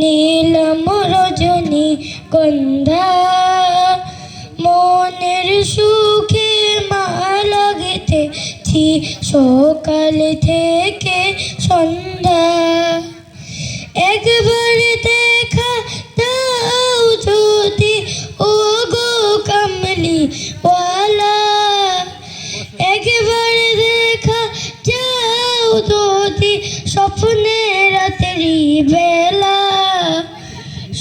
নীলম রজনী গন্ধা। মনের সুখে মা লাগতেছি সকাল থেকে সন্ধ্যা। একবার দেখা দাও যদি ও গো কামলি একবার দেখা যাও যদি স্বপ্নে রাত্রি বে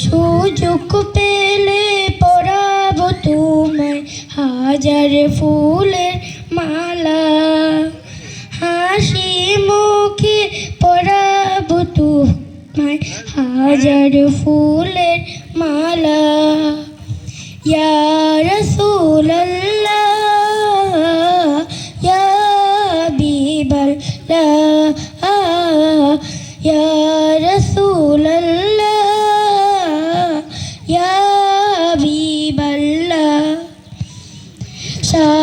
সুযোগ পেলে পরাবো তোমায় হাজার ফুলের মালা। হাসি মুখে পরাবো তোমায় হাজার ফুলের মালা। ইয়া হাবিবাল্লাহ, ইয়া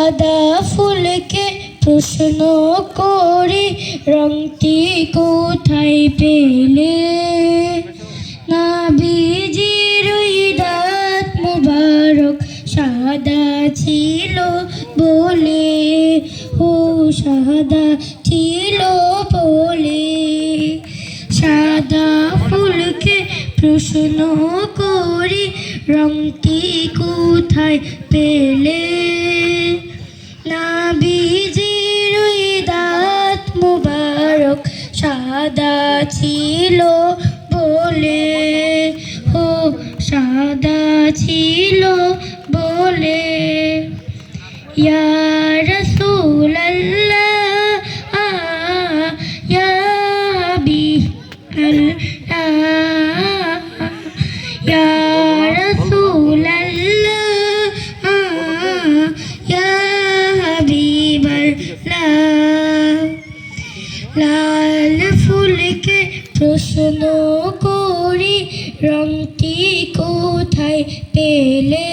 সাদা ফুলকে প্রশ্ন করি, রংটি কোথায় পেলে? না বীজির দাঁত মুবারক সাদা ছিল বলে ও সাদা ছিল বলে। সাদা ফুলকে প্রশ্ন করি, রংটি কোথায় পেলে? সাদা ছিল বলে ও সাদা ছিল বলে। ইয়া লাল ফুলকে প্রশ্ন করি, রংটি কোথায় পেলে?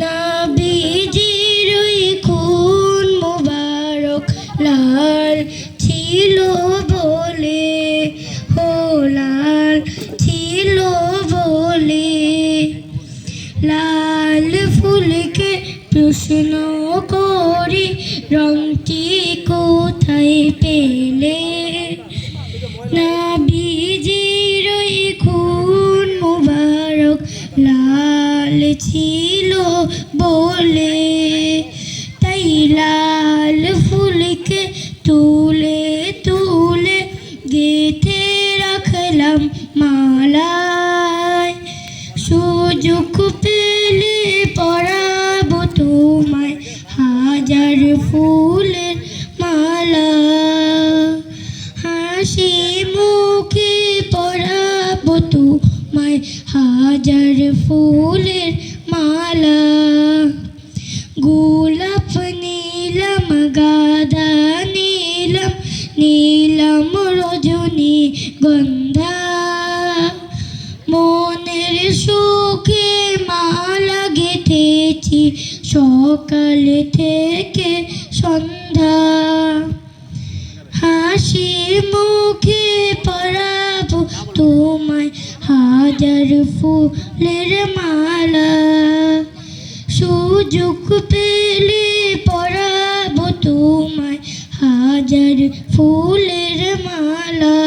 না বীজির খুন মুবারক লাল ছিল বলে হো লাল ছিল বলে। লাল ফুলকে প্রশ্ন করি, রংটি কোথায় পেলে? না বীজির খুন মুবারক, লাল ছিল বলে। তাই লাল ফুলকে তুলে তুলে গেথে রাখলাম সুযোগ পেলে পরাবো তোমায় হাজার ফুলের মালা। হাসি মুখে পরাবো তোমায় হাজার ফুলের মালা। গোলাপ নীলম, গাদা নীলম নীলম রজনী, গন্ধা মালা গেঁথেছি সকাল থেকে সন্ধ্যা। হাসি মুখে পরাবো তোমায় হাজার ফুলের মালা। সুযোগ পেলে পরাবো তোমায় হাজার ফুলের মালা।